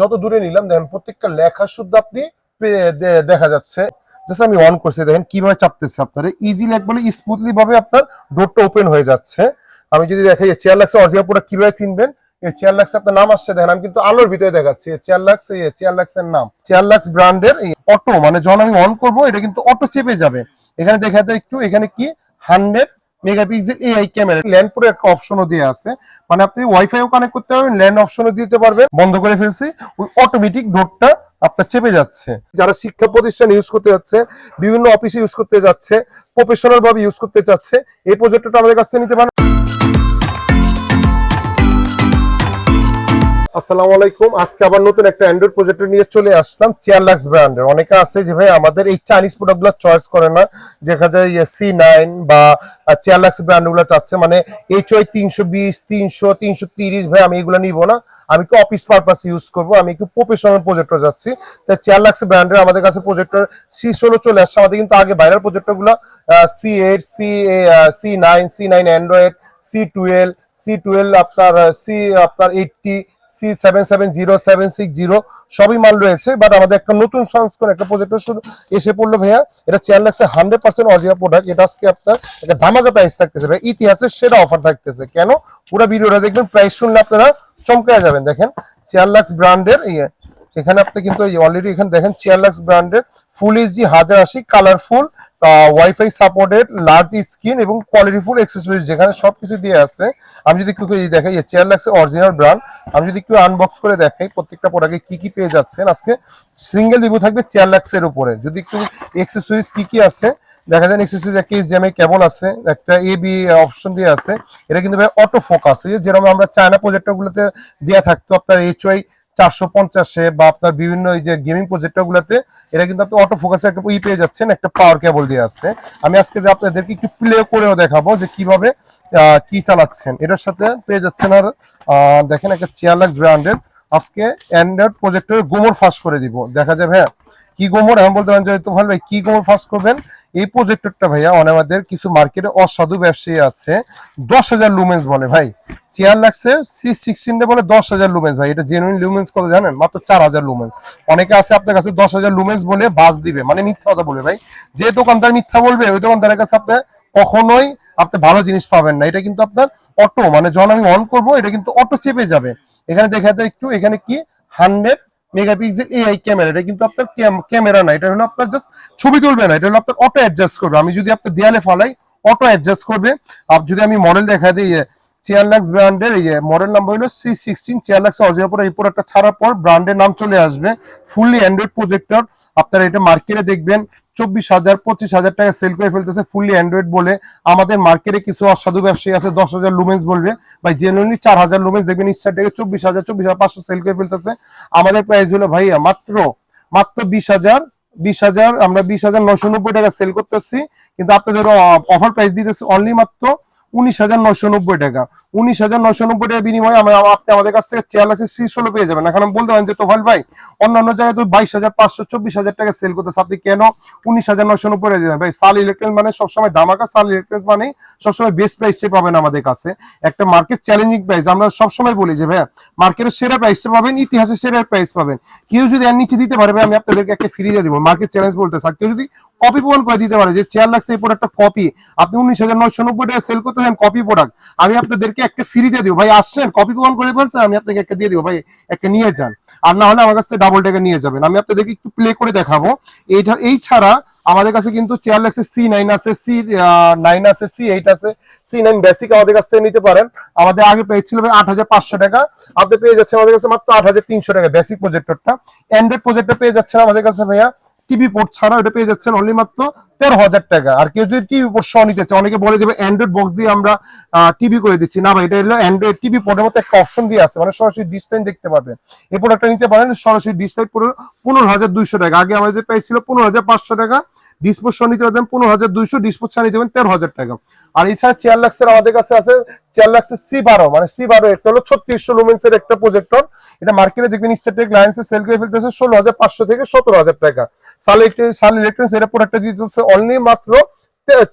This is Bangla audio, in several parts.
যত দূরে নিলাম, দেখেন প্রত্যেকটা লেখা শুদ্ধ আপনি দেখা যাচ্ছে। জাস্ট আমি অন করছি, দেখেন কীভাবে চাপতেছে আপনার। ইজিলি একবারে স্মুথলি ভাবে আপনার ডোরটা ওপেন হয়ে যাচ্ছে। আমি যদি দেখাই চেয়ার লাক্স অরিজিনাল কীভাবে চিনবেন? চেয়ার লাক্স আপনার নাম আসছে, দেখেন আমি কিন্তু আলোর ভিতরে দেখাচ্ছি। চেয়ার লাক্স চেয়ার লাক্স এর নাম। চেয়ার লাক্স ব্র্যান্ডের অটো মানে যখন আমি অন করব, এটা কিন্তু অটো চেপে যাবে। এখানে দেখা যায় একটু, এখানে কি? হান্ড্রেড মেগাপিক্সেল এআই ক্যামেরা ল্যান্ড পুরো একটা অপশনও দিয়ে আছে। মানে আপনি ওয়াইফাইও কানেক্ট করতে পারবেন ল্যান্ড অপশনও দিতে পারবেন। বন্ধ করে ফেলছি, ওই অটোমেটিক ডোরটা আপনার চেপে যাচ্ছে। যারা শিক্ষা প্রতিষ্ঠান ইউজ করতে যাচ্ছে, বিভিন্ন অফিসে ইউজ করতে যাচ্ছে প্রফেশনাল ভাবে ইউজ করতে যাচ্ছে এই প্রজেক্টটা আমাদের কাছ থেকে নিতে পারেন আসসালামু আলাইকুম। আজকে আবার নতুন একটা অ্যান্ড্রয়েড প্রজেক্টর নিয়ে চলে আসলাম চেয়ারলাক্স ব্র্যান্ডের অনেকে আছে যে, ভাই, আমাদের এই চাইনিজ প্রোডাক্টগুলো চয়েস করে না। দেখা যায় সি নাইন বা চেয়ারলাক্স ব্র্যান্ডগুলো চাচ্ছে। মানে এইচ ওই তিনশো বিশ, তিনশো তিনশো তিরিশ, ভাই, আমি এগুলো নিব না। আমি একটু অফিস পারপাস ইউজ করব। আমি একটু প্রফেশনাল প্রজেক্টর যাচ্ছি। তাই চেয়ারলাক্স ব্র্যান্ডের আমাদের কাছে প্রজেক্টর সি ষোলো চলে আসছে। আমাদের কিন্তু আগে viral প্রজেক্টরগুলো C eight C C nine C nine Android C twelve C twelve আপনার সি আপনার eighty C seven seven zero seven six zero সবই মাল রয়েছে বাট আমাদের একটা নতুন সংস্করণ, একটা প্রজেক্টর শুরু এসে পড়ল ভাইয়া। এটা চেয়ার লাগছে হান্ড্রেড পার্সেন্ট অরিজিনাল প্রোডাক্ট এটা আজকে আপনার একটা ধামাকা প্রাইস থাকতেছে ভাই ইতিহাসের সেরা অফার থাকতেছে। কেন? পুরো ভিডিওটা দেখবেন প্রাইস শুনলে আপনারা চমকে যাবেন। দেখেন চেয়ার লাক্স ব্র্যান্ডের ইয়ে এখানে আপনি কিন্তু অলরেডি এখানে দেখেন চেয়ারলাক্স ব্র্যান্ডের ফুল এইচডি হাজার আশি colourful WiFi supported large screen এবং কোয়ালিটিফুল অ্যাক্সেসরিজ যেখানে সবকিছু দিয়ে আছে। আমি যদি এই দেখাই চেয়ারলাক্সের অরিজিনাল ব্র্যান্ড আমি যদি একটু আনবক্স করে দেখাই, প্রত্যেকটা প্রোডাক্টে কি কি পেয়ে যাচ্ছেন? আজকে সিঙ্গেল রিভিউ থাকবে চেয়ারলাক্সের উপরে। যদি একটু অ্যাক্সেসরিজ কি কি আছে, দেখা যায় অ্যাক্সেসরিজ একটা এইচডিএমআই কেবল আছে, একটা এ বি অপশন দিয়ে আছে। এটা কিন্তু ভাই অটো ফোকাস যেরকম আমরা চায়না প্রজেক্টর গুলোতে দেওয়া থাকতো, আপনার এইচ ওয়াই চারশো পঞ্চাশে বা আপনার বিভিন্ন এই যে গেমিং প্রজেক্টর গুলাতে এটা কিন্তু আপনি অটো ফোকাসে একটা ই পেয়ে যাচ্ছেন, একটা পাওয়ার কেবল দিয়ে আছে। আমি আজকে যে আপনাদেরকে একটু প্লে করেও দেখাবো যে কীভাবে কি চালাচ্ছেন। এটার সাথে পেয়ে যাচ্ছেন আর দেখেন একটা চেয়ারলাক্স ব্র্যান্ডের আজকে অ্যান্ড্রয়েড প্রজেক্টরের গোমর ফাঁস করে দিব। দেখা যাবে হ্যাঁ কি গোমর? এখন বলতে পারেন যে তো ভালো ভাই, কি গোমর ফাঁস করবেন? এই প্রজেক্টরটা ভাইয়া আমাদের কিছু মার্কেটে অসাধু ব্যবসায়ী আছে। দশ হাজার লুমেন্স বলে ভাই। চেয়ার লাগছে সি সিক্সটিন বলে দশ হাজার লুমেন্স ভাই। এটা জেনুইন লুমেন্স কত জানেন? মাত্র চার হাজার লুমেন্স অনেকে আছে আপনার কাছে দশ হাজার লুমেন্স বলে বাস দিবে। মানে মিথ্যা কথা বলবে ভাই। যে দোকানদার মিথ্যা বলবে, ওই দোকানদারের কাছে আপনি কখনোই আপনি ভালো জিনিস পাবেন না। এটা কিন্তু আপনার অটো মানে যখন আমি অন করব, এটা কিন্তু অটো চেপে যাবে। এখানে দেখাতে একটু, এখানে কি? হান্ড্রেড মেগাপিক্সেল এআই ক্যামেরা এটা কিন্তু আপনার ক্যামেরা না, এটা হলো আপনার জাস্ট ছবি তুলবে না, এটা হলো আপনার অটো অ্যাডজাস্ট করবে। আমি যদি আপনার দেয়ালে ফালাই অটো অ্যাডজাস্ট করবে। আর যদি আমি মডেল দেখা দিই চেয়ারলাক্স ব্র্যান্ডের এই মডেল নাম্বার হলো সি সিক্সটিন চেয়ারলাক্স অরিজিনাল পরে এই প্রোডাক্টটা ছাড়ার পর ব্র্যান্ডের নাম চলে আসবে। ফুললি অ্যান্ড্রয়েড প্রজেক্টর আপনারা এটা মার্কেটে দেখবেন। চব্বিশ হাজার, পঁচিশ হাজার টাকা সেল করে ফেলতেছে ফুললি অ্যান্ড্রয়েড বলে। আমাদের মার্কেটে কিছু অসাধু ব্যবসায়ী আছে, দশ হাজার লুমেন্স বলবে। ভাই জেনুইনলি চার হাজার লুমেন্স দেখবেন, ইচ্ছা থেকে চব্বিশ হাজার চব্বিশ হাজার পাঁচশো সেল করে ফেলতেছে। আমাদের প্রাইস হলো ভাইয়া মাত্র মাত্র বিশ হাজার বিশ হাজার, আমরা বিশ হাজার নশো নব্বই টাকা সেল করতেছি। কিন্তু আপনাদের অফার প্রাইস দিতেছি অনলি মাত্র উনিশ হাজার নশো নব্বই টাকা। উনিশ হাজার নশো নব্বই টাকা বিনিময়ে আমরা আপনি আমাদের কাছ থেকে চেয়ার লাগছে সি ষোলো পেয়ে যাবেন। এখন বলতে পারেন যে তোফাল ভাই, অন্যান্য জায়গায় তো বাইশ হাজার পাঁচশো চব্বিশ হাজার টাকা সেল করতেছে আপনি কেন উনিশ হাজার নশো নব্বই টাকা দিবেন? ভাই সাল ইলেকট্রনিক মানে সবসময় দামাকা সাল ইলেকট্রনিক মানে সবসময় বেস্ট প্রাইসে পাবেন আমাদের কাছে। একটা মার্কেট চ্যালেঞ্জিং প্রাইস আমরা সবসময় বলি যে ভাই মার্কেটের সেরা প্রাইসটা পাবেন, ইতিহাসের সেরা প্রাইস পাবেন। কেউ যদি এর নিচে দিতে পারবে আমি আপনাদেরকে একটা দিয়ে দিব। মার্কেট চ্যালেঞ্জ বলতে কেউ যদি কপি প্রমাণ করে দিতে পারে, যে চেয়ার লাগছে এই প্রোডাক্টটা কপি আপনি উনিশ হাজার নয়শো নব্বই টাকা সেল করতে চান কপি প্রোডাক্ট আমি আপনাদেরকে একটা ফ্রি দিয়ে দিব। ভাই, আসছেন? কপি প্রমাণ করে বলছেন আমি আপনাকে একটা দিয়ে দিব। ভাই, একটা নিয়ে যান। আর না হলে আমার কাছ থেকে ডাবল টাকা নিয়ে যাবেন। আমি আপনাদেরকে একটু প্লে করে দেখাবো। এইটা, এই ছাড়া আমাদের কাছে কিন্তু চেয়ার লাগছে সি নাইন আছে সি নাইন আছে সি এইট আছে সি নাইন বেসিক আমাদের কাছ থেকে নিতে পারেন। আমাদের আগে পেয়ে ছিল আট হাজার পাঁচশো টাকা। আপনি পেয়ে যাচ্ছেন আমাদের কাছে মাত্র আট হাজার তিনশো টাকা বেসিক প্রজেক্টরটা অ্যান্ড্রয়েড প্রজেক্টর পেয়ে যাচ্ছেন আমাদের কাছে ভাইয়া। টিভি পোর্ট ছাড়া এটা পেয়ে যাচ্ছেন অনলি মাত্র তেরো হাজার টাকা। আর কেউ যদি টিভি পোর্ট সহ নিতে চায়, অনেকে বলে যাবে অ্যান্ড্রয়েড বক্স দিয়ে আমরা টিভি করে দিচ্ছি। না ভাই, এটা হলো অ্যান্ড্রয়েড টিভি পোর্টের মতো একটা অপশন দিয়ে আছে মানে সরাসরি ডিসপ্লে দেখতে পারবেন এই প্রোডাক্টটা নিতে পারেন, সরাসরি ডিসপ্লে পুরো পনেরো হাজার দুইশো টাকা। আগে আমাদের পেয়েছিল পনেরো হাজার পাঁচশো টাকা। ডিসপোজ সহ নিতে পারবেন, পনেরো হাজার দুইশো ডিসপোজ ছাড়া নিতে পারেন তেরো হাজার টাকা। আর এছাড়া চেয়ার লাক্সের আমাদের কাছে আছে চেয়ার লাক্সের সি বারো মানে সি বারো একটা হলো ছত্রিশশো লুমেন্সের একটা প্রজেক্টর এটা মার্কেটে দেখবেন স্টেটেক লাইন্সে সেল করে ফেলতেছে ষোলো হাজার পাঁচশো থেকে সতেরো হাজার টাকা। সাল সাল ইলেকট্রনিক্স এটা প্রোডাক্টটা দিতেছে অনলি মাত্র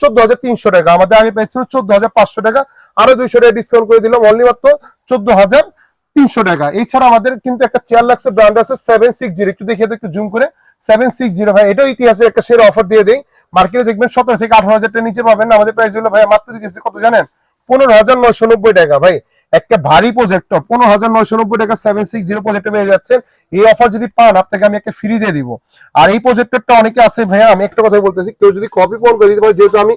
চোদ্দ হাজার তিনশো টাকা। আমাদের আগে পেয়েছিলাম চোদ্দ হাজার পাঁচশো টাকা। আরও দুইশো টাকা ডিসকাউন্ট করে দিলাম অনলি মাত্র চোদ্দ হাজার তিনশো টাকা। এছাড়া আমাদের কিন্তু একটা চেয়ার লাগছে ব্র্যান্ড আছে সেভেন সিক্স জিরো একটু দেখে একটু জুম করে। সেভেন সিক্স জিরো ভাই, এটাও ইতিহাসে একটা সেরা অফার দিয়ে দেয় মার্কেটে দেখবেন সতেরো থেকে আঠারো হাজার টাকা নিচে পাবেন। আমাদের প্রাইস হলো ভাই মাত্র দিতেছে, কত জানেন? পনেরো হাজার নয়শো নব্বই টাকা। ভাই, একটা ভারী প্রজেক্টর পনেরো হাজার নয়শো নব্বই টাকা সেভেন সিক্স জিরো প্রজেক্টর পেয়ে যাচ্ছেন। এই অফার যদি পান, আপনাকে আমি একটা ফ্রি দিয়ে দিব। আর এই প্রজেক্টরটা অনেকে আছে, ভাইয়া, আমি একটা কথা বলতেছি, কেউ যদি কপি ফোন করে দিতে পারে, যেহেতু আমি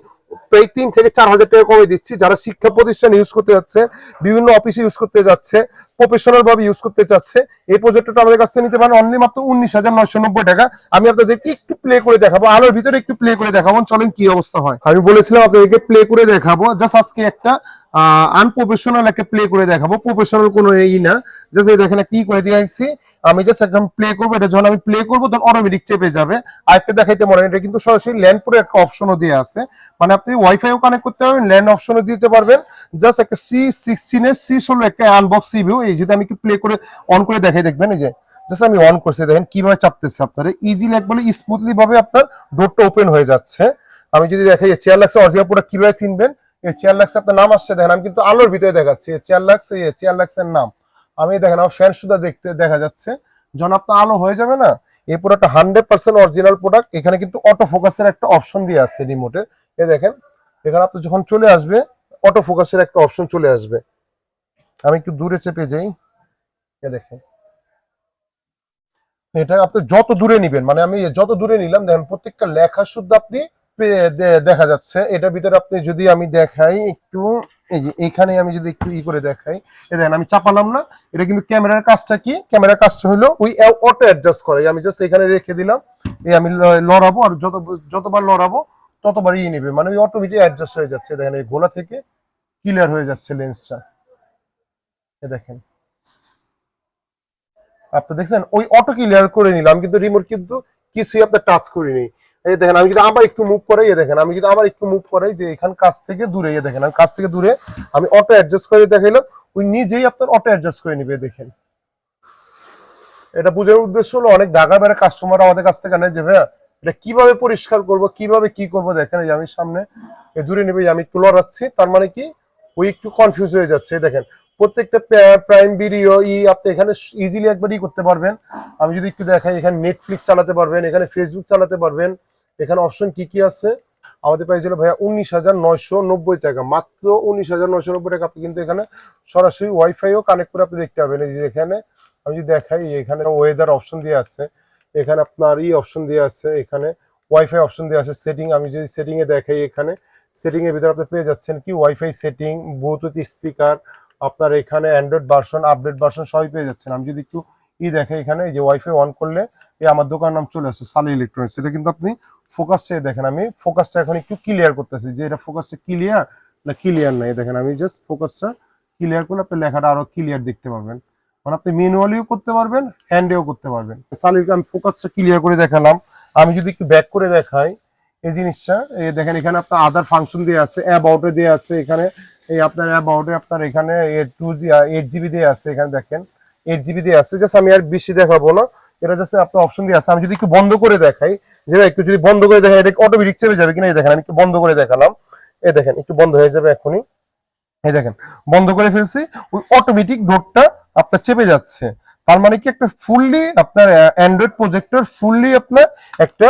প্রায় তিন থেকে চার হাজার টাকা কমে দিচ্ছি। যারা শিক্ষা প্রতিষ্ঠান ইউজ করতে যাচ্ছে, বিভিন্ন অফিসে ইউজ করতে যাচ্ছে প্রফেশনাল ভাবে ইউজ করতে চাচ্ছে, এই প্রজেক্টটা আমাদের কাছ নিতে পারেন অনলি মাত্র উনিশ হাজার নয়শো নব্বই টাকা। আমি আপনাদেরকে একটু প্লে করে দেখাবো, আলোর ভিতরে একটু প্লে করে দেখাবো, চলেন কি অবস্থা হয়। আমি বলেছিলাম আপনাদেরকে প্লে করে দেখাবো জাস্ট আজকে একটা আনপ্রফেশনাল একটা প্লে করে দেখাবো। প্রফেশনাল কোনো এই না। জাস্ট এই দেখেন কি করে দিয়েছি আমি জাস্ট একদম প্লে করব। এটা যখন আমি প্লে করব, তখন অটোমেটিক চেপে যাবে। আরেকটা দেখাইতে মনে এটা কিন্তু সরাসরি ল্যান্ড পুরো একটা অপশনও দিয়ে আছে। মানে আপনি ওয়াইফাইও কানেক্ট করতে পারবেন ল্যান্ড অপশনও দিতে পারবেন। জাস্ট একটা সি সিক্সটিনের সি ষোলো একটা আনবক্স রিভিউ এই যদি আমি একটু প্লে করে অন করে দেখাই, দেখবেন এই যে জাস্ট আমি অন করছি। দেখেন কীভাবে চাপতেছে আপনার। ইজিলি একবারে স্মুথলি ভাবে আপনার ডোরটা ওপেন হয়ে যাচ্ছে। আমি যদি দেখাই চেয়ার লাগছে, অরিজিনাল প্রোডাক্ট কীভাবে চিনবেন? চেয়ার লাক্স আপনার নাম আসছে, দেখেন আমি কিন্তু আলোর ভিতরে দেখাচ্ছি। চেয়ার লাক্স এই চেয়ার লাক্সের নাম। আমি দেখেন আমার ফ্যান সুদা দেখতে দেখা যাচ্ছে। যখন আপনার আলো হয়ে যাবে না? এই প্রোডাক্টটা হান্ড্রেড পার্সেন্ট অরিজিনাল প্রোডাক্ট এখানে কিন্তু অটো ফোকাসের একটা অপশন দিয়ে আছে রিমোটের এ দেখেন, এখানে আপনি যখন চলে আসবে অটো ফোকাসের একটা অপশন চলে আসবে। আমি একটু দূরে চেপে যাই। এ দেখেন। এটা আপনি যত দূরে নিবেন মানে আমি যত দূরে নিলাম, দেখেন প্রত্যেকটা লেখা শুদ্ধ আপনি দেখা যাচ্ছে। এটার ভিতরে আপনি যদি আমি দেখাই একটু, এই এখানে আমি যদি একটু ই করে দেখাই দেখেন, আমি চাপালাম না। এটা কিন্তু ক্যামেরার কাজটা কি? ক্যামেরার কাজটা হলো ওই অটো অ্যাডজাস্ট করে। আমি জাস্ট এখানে রেখে দিলাম। এই আমি লড়াবো আর যত, যতবার লড়াবো, ততবার ই নেবে। মানে ওই অটোমেটিক অ্যাডজাস্ট হয়ে যাচ্ছে। দেখেন, এই গোলা থেকে ক্লিয়ার হয়ে যাচ্ছে লেন্সটা এ দেখেন। আপনি দেখছেন? ওই অটো ক্লিয়ার করে নিলাম, কিন্তু রিমোট কিন্তু কিছুই আপনার টাচ করিনি। এই দেখেন, আমি যদি আবার একটু মুভ করাই, এই দেখেন, আমি যদি আবার একটু মুভ করাই যে এখান কাছ থেকে দূরে, এই দেখেন, আমি কাছ থেকে দূরে আমি অটো অ্যাডজাস্ট করে দেখাইলাম, ওই নিজেই আপনার অটো অ্যাডজাস্ট করে নিবে দেখেন। এটা বোঝার উদ্দেশ্য হলো অনেক ঢাকা বেড়ে কাস্টমার আমাদের কাছ থেকে নেয় যে, ভাইয়া, এটা কীভাবে পরিষ্কার করব, কীভাবে কি করব? দেখেন, এই আমি সামনে দূরে নেবে আমি একটু লড়াচ্ছি, তার মানে কি ওই একটু কনফিউজ হয়ে যাচ্ছে দেখেন। প্রত্যেকটা প্রাইম ভিডিও ই, আপনি এখানে ইজিলি একবার ই করতে পারবেন। আমি যদি একটু দেখাই, এখানে নেটফ্লিক্স চালাতে পারবেন, এখানে ফেসবুক চালাতে পারবেন। এখানে অপশন কি কি আছে? আমাদের প্রাইস হলো ভাইয়া উনিশ হাজার নয়শো নব্বই টাকা। মাত্র উনিশ হাজার নয়শো নব্বই টাকা আপনি কিন্তু এখানে সরাসরি ওয়াইফাইও কানেক্ট করে আপনি দেখতে পাবেন। এই যে এখানে আমি যদি দেখাই এখানে ওয়েদার অপশন দিয়ে আছে। এখানে আপনার ই অপশন দিয়ে আছে। এখানে ওয়াইফাই অপশন দিয়ে আছে। সেটিং আমি যদি সেটিং এ দেখাই এখানে সেটিং এর ভিতরে আপনি পেয়ে যাচ্ছেন কি ওয়াইফাই সেটিং ব্লুটুথ স্পিকার আপনার এখানে অ্যান্ড্রয়েড ভার্সন আপডেট ভার্সন সবই পেয়ে যাচ্ছেন। আমি যদি একটু ই দেখে এখানে এই যে ওয়াইফাই অন করলে এই আমার দোকান নাম চলে আসছে সালি ইলেকট্রনিক্স এটা কিন্তু আপনি ফোকাসটা দেখেন, আমি ফোকাসটা এখন একটু ক্লিয়ার করতেছি যে এটা ফোকাসটা ক্লিয়ার না ক্লিয়ার নাই। দেখেন, আমি জাস্ট ফোকাসটা ক্লিয়ার করলে আপনি লেখাটা আরও ক্লিয়ার দেখতে পারবেন। মানে আপনি ম্যানুয়ালিও করতে পারবেন হ্যান্ডেও করতে পারবেন। সালিকে আমি ফোকাসটা ক্লিয়ার করে দেখালাম। আমি যদি একটু ব্যাক করে দেখাই এই জিনিসটা এই দেখেন, এখানে আপনার আদার ফাংশন দিয়ে আছে অ্যাবাউটে দিয়ে আছে, এখানে এই আপনার অ্যাবাউটে আপনার এখানে এ টু এইট জিবি দিয়ে আছে, এখানে দেখেন। এইট জিবি দিয়ে আসছে জাস্ট আমি আর বেশি দেখাবো না। এটা জাস্ট আপনার অপশন দিয়ে আসছে আমি যদি একটু বন্ধ করে দেখাই, যে একটু যদি বন্ধ করে দেখাই, এটা অটোমেটিক চেপে যাবে কিনা এই দেখেন, আমি একটু বন্ধ করে দেখালাম। এই দেখেন, একটু বন্ধ হয়ে যাবে এখনই। এই দেখেন, বন্ধ করে ফেলছি। ওই অটোমেটিক ডোরটা আপনার চেপে যাচ্ছে। তার মানে কি একটা ফুললি আপনার অ্যান্ড্রয়েড প্রজেক্টর ফুললি আপনার একটা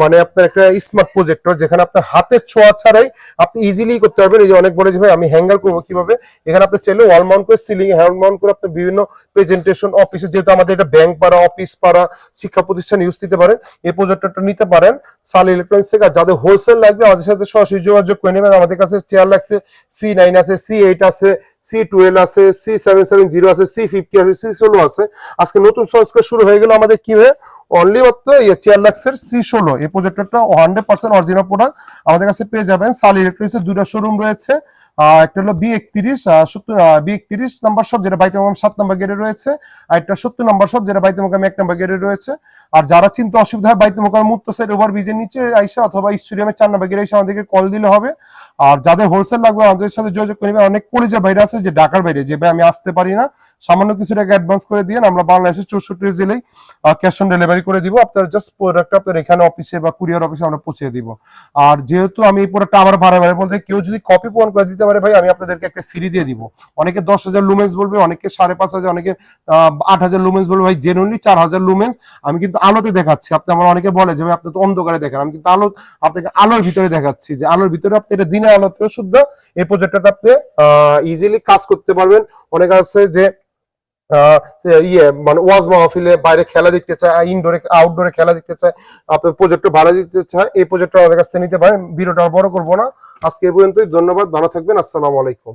মানে আপনার একটা স্মার্ট প্রজেক্টর যেখানে আপনার হাতের ছোঁয়া ছাড়াই আপনি ইজিলি করতে পারবেন। এই যে অনেক বলে যে ভাই, আমি হ্যাঙ্গার করব কীভাবে? এখানে আপনি চাইলে ওয়াল মাউন্ট করে সিলিং হ্যান্ড মাউন্ট করে আপনি বিভিন্ন প্রেজেন্টেশন অফিসে যেহেতু আমাদের এটা ব্যাংক পাড়া অফিস পাড়া, শিক্ষা প্রতিষ্ঠান ইউজ দিতে পারেন, এই প্রজেক্টরটা নিতে পারেন। সাল ইলেকট্রনিক্স থেকে, আর যাদের হোলসেল লাগবে, আমাদের সাথে সরাসরি যোগাযোগ করে নেবেন। আমাদের কাছে চেয়ার লাগছে সি নাইন আছে সি এইট আছে সি টুয়েলভ আছে সি সেভেন সেভেন জিরো আছে সি ফিফটি আছে সি ষোলো আছে। আজকে নতুন সংস্কার শুরু হয়ে গেল। আমাদের কি হয়ে? অনলি মাত্র চেয়ার লাক্সের সি ষোলো। এই প্রজেক্টরটা হান্ড্রেড পার্সেন্ট অরিজিনাল প্রোডাক্ট আমাদের কাছে পেয়ে যাবেন সাল ইলেকট্রনিক্স এর দুটো শোরুম রয়েছে। একটা হলো বি একত্রিশ সত্তর বি একত্রিশ নাম্বার সব যেটা বাইতে মোকাম সাত নাম্বার গেটে রয়েছে। আর একটা সত্তর নাম্বার সব যেটা বাইতে মোকাম এক নাম্বার গেটে রয়েছে। আর যারা চিন্তা অসুবিধা হয় বাইতে মোকাম মুক্ত সাইড ওভার ব্রিজের নিচে আইসা অথবা স্টেডিয়ামের চার নাম্বার গেটে এসে আমাদেরকে কল দিলে হবে। আর যাদের হোলসেল লাগবে, আমাদের সাথে যোগাযোগ করে নেবে অনেক কলেজে বাইরে আছে যে ঢাকার বাইরে, যে আমি আসতে পারি না। সামান্য কিছু টাকা অ্যাডভান্স করে দিয়ে আমরা বাংলাদেশের চৌষট্টি জেলায় ক্যাশ অন ডেলিভারি ডেলিভারি করে দিব, আপনার জাস্ট প্রোডাক্ট আপনার এখানে অফিসে বা কুরিয়ার অফিসে আমরা পৌঁছে দিব। আর যেহেতু আমি এই প্রোডাক্টটা আবার বারে বারে বলতে কেউ যদি কপি পূরণ করে দিতে পারে ভাই, আমি আপনাদেরকে একটা ফ্রি দিয়ে দিব। অনেকে দশ হাজার লুমেন্স বলবে, অনেকে সাড়ে পাঁচ হাজার, অনেকে আট হাজার লুমেন্স বলবে, ভাই জেনুইনলি চার হাজার লুমেন্স আমি কিন্তু আলোতে দেখাচ্ছি। আপনি আমার অনেকে বলে যে, ভাই, আপনি তো অন্ধকারে দেখেন। আমি কিন্তু আলো, আপনাকে আলোর ভিতরে দেখাচ্ছি যে, আলোর ভিতরে আপনি এটা দিনের আলোতেও শুদ্ধ, এই প্রজেক্টটা আপনি ইজিলি কাজ করতে পারবেন। অনেকে আছে যে ইয়ে মানে ওয়াজ মাহফিলে বাইরে খেলা দেখতে চায় ইনডোরে আউটডোরে খেলা দেখতে চায়, আপনি প্রজেক্ট ভাড়া দিতে চায়, এই প্রজেক্টটা আমাদের কাছ থেকে নিতে পারেন। ভিডিওটা বড় করব না। আজকে এই পর্যন্তই, ধন্যবাদ, ভালো থাকবেন, আসসালামু আলাইকুম।